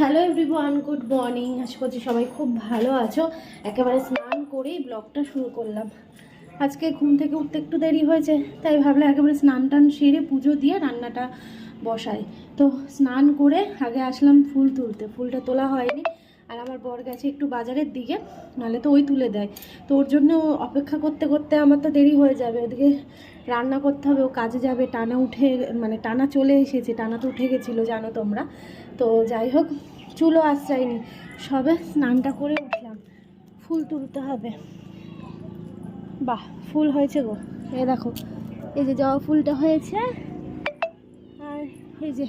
Hello everyone good morning আশা করছি সবাই খুব ভালো আছো। একেবারে স্নান করেই ব্লগটা শুরু করলাম। আজকে ঘুম থেকে উঠতে একটু দেরি হয়েছে, তাই ভাবলাম একেবারে স্নান টান সেরে পুজো দিয়ে রান্নাটা বসাই। তো স্নান করে আগে আসলাম ফুল তুলতে। ফুলটা তোলা হয়নি। আর আমার বর গেছে একটু বাজারের দিকে, নাহলে তো ওই তুলে দেয়। তো ওর জন্য অপেক্ষা করতে করতে আমার তো দেরি হয়ে যাবে। ওদিকে রান্না করতে হবে, ও কাজে যাবে, টানা উঠে মানে টানা চলে এসেছে, টানা তো উঠে গেছিল, জানো তোমরা। তো যাই হোক, চুলো আশ্রায়নি, সবে স্নানটা করে উঠলাম। ফুল তুলতে হবে। বাহ, ফুল হয়েছে গো। এ দেখো, এই যে জবা ফুলটা হয়েছে, আর এই যে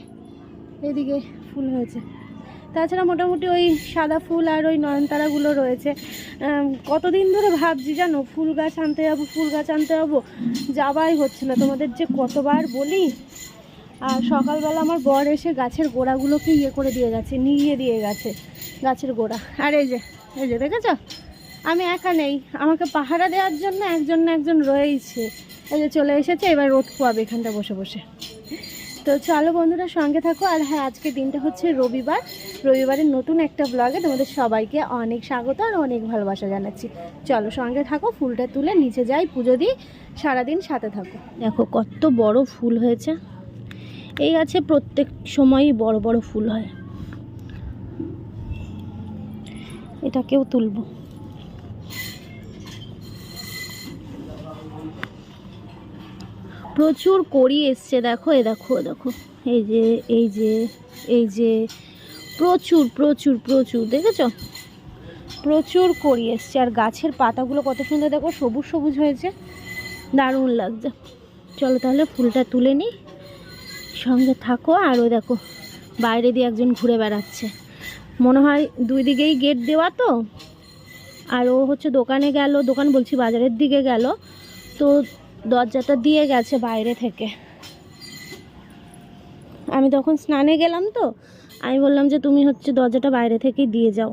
এদিকে ফুল হয়েছে। তাছাড়া মোটামুটি ওই সাদা ফুল আর ওই নয়নতারাগুলো রয়েছে। কতদিন ধরে ভাবছি জানো, ফুল গাছ আনতে যাব, ফুল গাছ আনতে যাব, যাওয়াই হচ্ছে না। তোমাদের যে কতবার বলি, আর সকালবেলা আমার বর এসে গাছের গোড়াগুলোকে ইয়ে করে দিয়ে গেছে নিয়ে দিয়ে গেছে, গাছের গোড়া। আর এই যে এই যে দেখেছ? আমি একা নেই। আমাকে পাহারা দেওয়ার জন্য একজন না একজন রয়েইছে। এই যে চলে এসেছে, এবার রোদ পোয়াবে এখানটা বসে বসে। তো চলো বন্ধুরা সঙ্গে থাকো। আর হ্যাঁ আজকে দিনটা হচ্ছে রবিবার। রবিবারের নতুন একটা ব্লগে তোমাদের সবাইকে অনেক স্বাগত আর অনেক ভালোবাসা জানাচ্ছি। চলো সঙ্গে থাকো, ফুলটা তুলে নিচে যাই, পুজো দিই, সারাদিন সাথে থাকো। দেখো কত বড় ফুল হয়েছে। এই গাছে প্রত্যেক সময়ই বড় বড় ফুল হয়। এটাকেও তুলবো। প্রচুর কড়ি এসছে, দেখো, এ দেখো দেখো, এই যে এই যে এই যে, প্রচুর প্রচুর প্রচুর, দেখেছ? প্রচুর কড়ি এসছে, আর গাছের পাতাগুলো কত সুন্দর, দেখো, সবুজ সবুজ হয়েছে, দারুণ লাগছে। চলো তাহলে ফুলটা তুলে নিই সঙ্গে থাকো, আর ওই দেখো, বাইরে দিয়ে একজন ঘুরে বেড়াচ্ছে। মনে হয় দুই দিকেই গেট দেওয়া তো, আর ও হচ্ছে দোকানে গেল, দোকান বলছি বাজারের দিকে গেল, তো দরজাটা দিয়ে গেছে বাইরে থেকে। আমি তখন স্নানে গেলাম তো, আমি বললাম যে তুমি হচ্ছে দরজাটা বাইরে থেকেই দিয়ে যাও।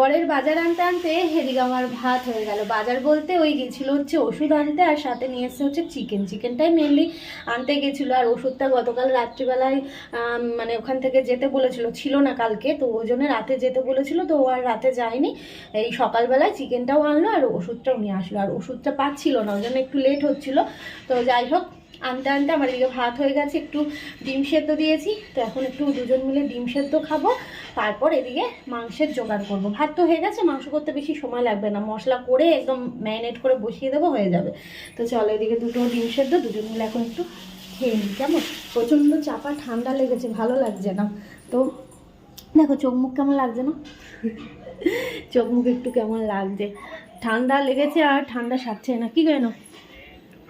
বরের বাজার আনতে আনতে এদিকে আমার ভাত হয়ে গেল। বাজার বলতে ওই গেছিল হচ্ছে ওষুধ আনতে, আর সাথে নিয়ে এসছে হচ্ছে চিকেন চিকেনটাই মেনলি আনতে গেছিল, আর ওষুধটা গতকাল রাত্রিবেলায় মানে ওখান থেকে যেতে বলেছিল, ছিল না কালকে, তো ওই জন্য রাতে যেতে বলেছিল, তো ও আর রাতে যায়নি। এই সকালবেলায় চিকেনটাও আনলো, আর ওষুধটাও নিয়ে আসলো। আর ওষুধটা পাচ্ছিল না, ওই জন্য একটু লেট হচ্ছিল। তো যাই হোক আনতে আনতে আমার এদিকে ভাত হয়ে গেছে, একটু ডিম সেদ্ধ দিয়েছি। তো এখন একটু দুজন মিলে ডিম সেদ্ধ খাব, তারপর এদিকে মাংসের জোগাড় করব। ভাত তো হয়ে গেছে, মাংস করতে বেশি সময় লাগবে না। মশলা করে একদম ম্যারিনেট করে বসিয়ে দেবো, হয়ে যাবে। তো চলো এদিকে দুটো ডিম সেদ্ধ, দুজন মিলে এখন একটু খেয়ে নিই, কেমন? প্রচণ্ড চাপা, ঠান্ডা লেগেছে, ভালো লাগছে না। তো দেখো, চোখ মুখ কেমন লাগছে না? চোখ মুখ একটু কেমন লাগছে? ঠান্ডা লেগেছে আর ঠান্ডা সারছে না, কি কেন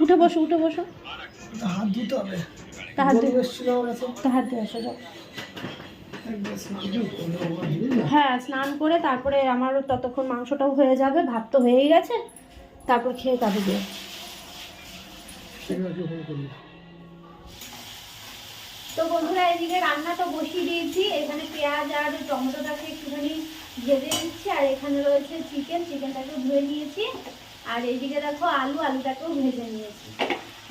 উঠে বসো উঠে বসো। হাত ধুতে হবে। তাহার তাহার দিয়ে আসো। হ্যাঁ স্নান করে তারপরে আমারও ততক্ষণ মাংসটাও হয়ে যাবে ভাত তো হয়েই গেছে। তারপর খেয়ে তাদের দিয়ে। তো বন্ধুরা এদিকে রান্না তো বসিয়ে দিয়েছি। এখানে পেঁয়াজ আর টমেটোটাকে একটুখানি ভেজে নিচ্ছি আর এখানে রয়েছে চিকেন। চিকেনটাকেও ধুয়ে নিয়েছি। আর এইদিকে দেখো আলু আলুটাকেও ভেজে নিয়েছি।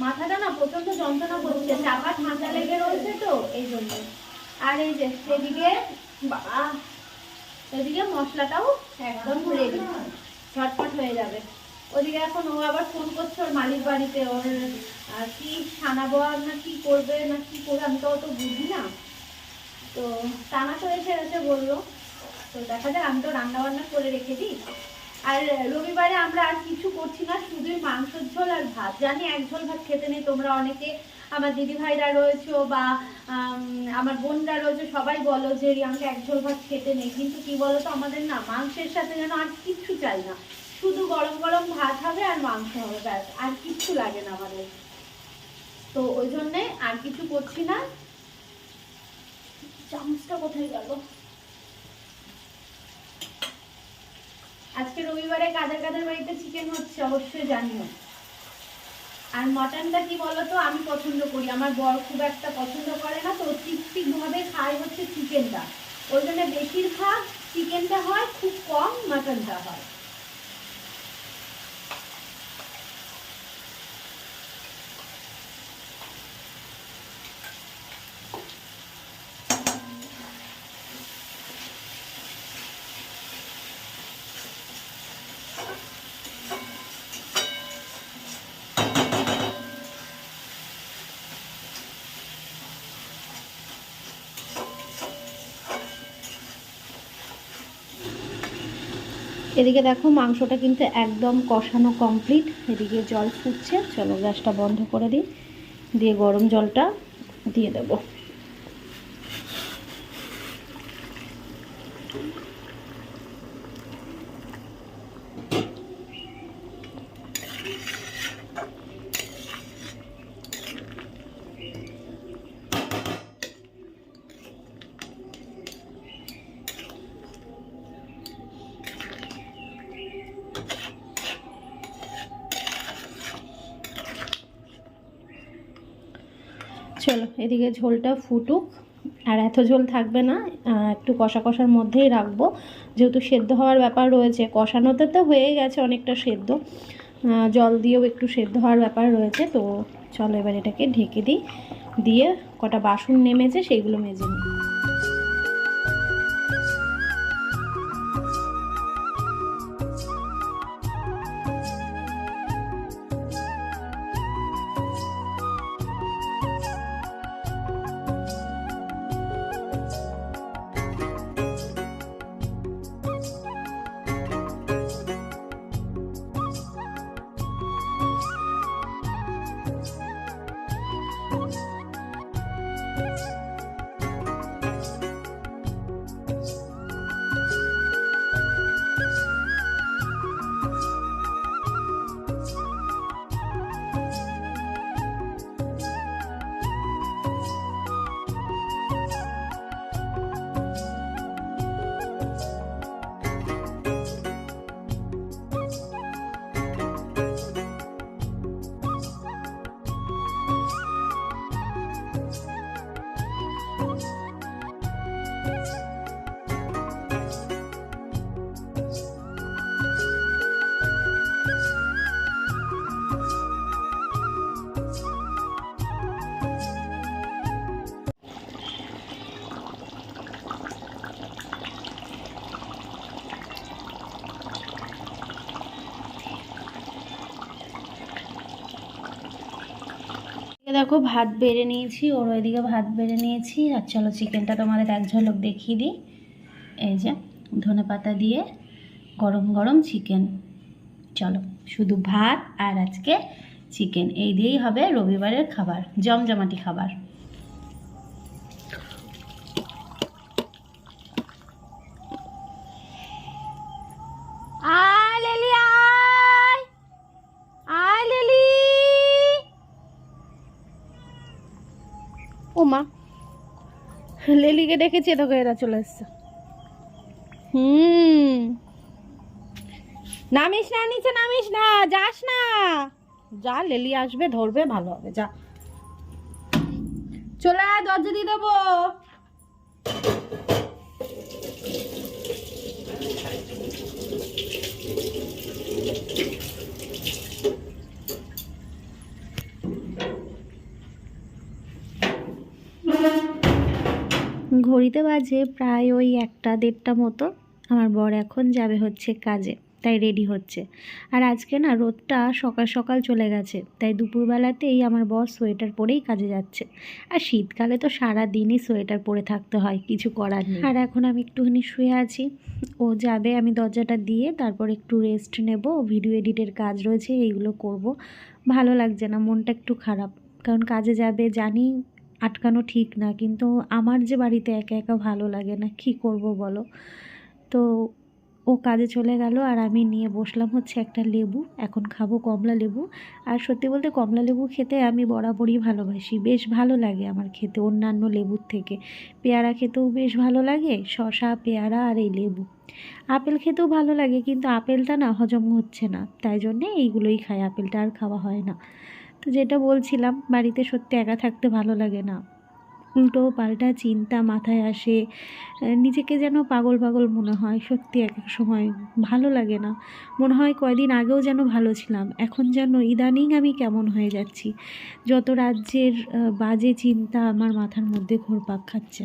মাথাটা না প্রচণ্ড যন্ত্রণা করছে চাপা ঠান্ডা লেগে রয়েছে তো, এই জন্য। আর এই যে বাবা এদিকে মশলাটাও একদম রেডি ঝটপট হয়ে যাবে। ওদিকে এখন ও আবার ফোন করছে ওর মালিক বাড়িতে, ওর কি সানাবো না কি করবে, না কি করবে, আমি তো অত বুঝি না। তো, টানা তো এসে এসে বলল। তো দেখা যাক, আমি তো রান্না বান্না করে রেখে দিই। আর রবিবারে আমরা আর কিছু করছি না, শুধুই মাংসের ঝোল আর ভাত। জানি এক ঝোল ভাত খেতে নেই, তোমরা অনেকে, আমার দিদি ভাইরা রয়েছো বা আমার বোনরা রয়েছে, সবাই বলো যে আমাকে এক ঝোল ভাত খেতে নেই। কিন্তু কি বলো তো আমাদের না, মাংসের সাথে যেন আর কিচ্ছু চাই না। শুধু গরম গরম ভাত হবে আর মাংস হবে, ব্যাস, আর কিচ্ছু লাগে না আমাদের। তো ওই জন্যে আর কিছু করছি না। চামচটা কোথায় গেল? আজকে রবিবারে কাদের কাদের বাড়িতে চিকেন হচ্ছে অবশ্যই জানিও। আর মটনটা কি বলতো? আমি পছন্দ করি। আমার বর খুব একটা পছন্দ করে না, তো ঠিকঠিকভাবে খায় হচ্ছে চিকেনটা ওই জন্য বেশিরভাগ চিকেনটা হয়, খুব কম মাটনটা হয়। এদিকে দেখো, মাংসটা কিন্তু একদম কষানো কমপ্লিট এদিকে জল ফুটছে। চলো গ্যাসটা বন্ধ করে দিই। দিয়ে গরম জলটা দিয়ে দেবো। চলো, এদিকে ঝোলটা ফুটুক। আর এত ঝোল থাকবে না একটু কষা কষার মধ্যেই রাখব। যেহেতু সেদ্ধ হওয়ার ব্যাপার রয়েছে, কষানোতে তো হয়ে গেছে অনেকটা সেদ্ধ। জল দিয়েও একটু সেদ্ধ হওয়ার ব্যাপার রয়েছে, তো চলো এবার এটাকে ঢেকে দিই। দিয়ে কটা বাসন নেমেছে, সেইগুলো মেজে নিই। দেখো ভাত বেড়ে নিয়েছি ওর ওইদিকে ভাত বেড়ে নিয়েছি। আর চলো চিকেনটা তোমাদের এক ঝলক দেখিয়ে দিই। এই যে, ধনে পাতা দিয়ে গরম গরম চিকেন। চলো, শুধু ভাত আর আজকে চিকেন। এই দিয়েই হবে রবিবারের খাবার, জমজমাটি খাবার। মা। লেলিকে ডেকেছে তোকে এরা চলে এসছে। হুম। নামিস না, নিচে নামিস না, যাস না। যা, লেলি আসবে, ধরবে, ভালো হবে, যা। চলে আয়, দরজা দিয়ে দেবো। ঘড়িতে বাজে প্রায় ওই একটা দেড়টা মতো। আমার বর এখন যাবে হচ্ছে কাজে, তাই রেডি হচ্ছে। আর আজকে না রোদটা সকাল সকাল চলে গেছে, তাই দুপুরবেলাতেই আমার বর সোয়েটার পরেই কাজে যাচ্ছে। আর শীতকালে তো সারা দিনই সোয়েটার পরে থাকতে হয়, কিছু করার নেই। আর এখন আমি একটুখানি শুয়ে আছি, ও যাবে আমি দরজাটা দিয়ে, তারপর একটু রেস্ট নেব ভিডিও এডিটের কাজ রয়েছে, এইগুলো করব। ভালো লাগছে না, মনটা একটু খারাপ, কারণ কাজে যাবে জানি আটকানো ঠিক না, কিন্তু আমার যে বাড়িতে একা একা ভালো লাগে না, কি করব বলো? তো ও কাজে চলে গেল আর আমি নিয়ে বসলাম হচ্ছে একটা লেবু, এখন খাব কমলা লেবু। আর সত্যি বলতে কমলা লেবু খেতে আমি বরাবরই ভালোবাসি, বেশ ভালো লাগে আমার খেতে অন্যান্য লেবুর থেকে। পেয়ারা খেতেও বেশ ভালো লাগে শশা পেয়ারা আর এই লেবু। আপেল খেতেও ভালো লাগে, কিন্তু আপেলটা না হজম হচ্ছে না, তাই জন্যে এইগুলোই খাই, আপেলটা আর খাওয়া হয় না। তো যেটা বলছিলাম, বাড়িতে সত্যি একা থাকতে ভালো লাগে না। উল্টো পাল্টা চিন্তা মাথায় আসে নিজেকে যেন পাগল পাগল মনে হয়, সত্যি এক এক সময় ভালো লাগে না। মনে হয় কয়দিন আগেও যেন ভালো ছিলাম, এখন যেন ইদানিং আমি কেমন হয়ে যাচ্ছি। যত রাজ্যের বাজে চিন্তা আমার মাথার মধ্যে ঘোরপাক খাচ্ছে।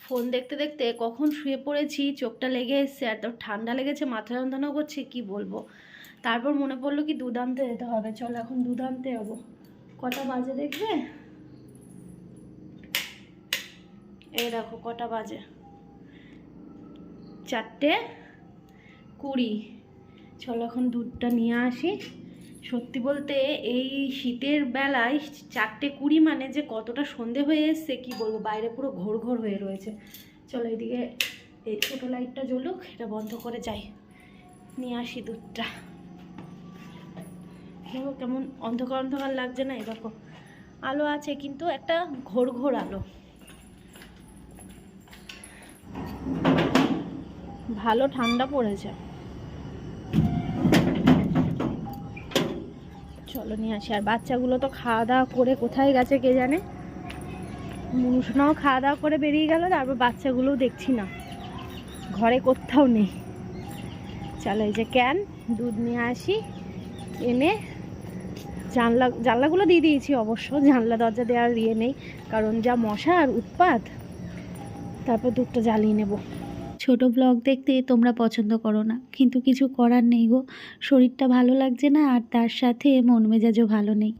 ফোন দেখতে দেখতে কখন শুয়ে পড়েছি, চোখটা লেগে এসছে, এত ঠান্ডা লেগেছে, মাথা যন্ত্রণা করছে, কি বলব? তারপর মনে পড়ল কি দুধ আনতে যেতে হবে। চল এখন দুধ আনতে যাব। কটা বাজে দেখবে? এই দেখো কটা বাজে। চারটে কুড়ি। চলো এখন দুধটা নিয়ে আসি। সত্যি বলতে এই শীতের বেলায় চারটে কুড়ি মানে যে কতটা সন্ধে হয়ে এসছে, কি বলব? বাইরে পুরো ঘোর ঘোর হয়ে রয়েছে। চলো এইদিকে এই ছোটো লাইটটা জ্বলুক, এটা বন্ধ করে যাই। নিয়ে আসি দুধটা। দেখো কেমন অন্ধকার অন্ধকার লাগছে না এরকম আলো আছে, কিন্তু একটা ঘোর ঘোর আলো। ভালো ঠান্ডা পড়েছে। চলো নিয়ে আসি, আর বাচ্চাগুলো তো খাওয়া দাওয়া করে কোথায় গেছে কে জানে? মনুষনাও খাওয়া দাওয়া করে বেরিয়ে গেল, তারপর বাচ্চাগুলোও দেখছি না। ঘরে কোথাও নেই। চলো এই যে ক্যান, দুধ নিয়ে আসি, এনে জানলা, জানলাগুলো দিয়ে দিয়েছি অবশ্য, জানলা দরজা দেওয়ার ইয়ে নেই, কারণ যা মশা আর উৎপাত, তারপর দুধটা জ্বালিয়ে নেব। ছোট ব্লগ দেখতে তোমরা পছন্দ করো না, কিন্তু কিছু করার নেই গো। শরীরটা ভালো লাগছে না আর তার সাথে মন মেজাজও ভালো নেই।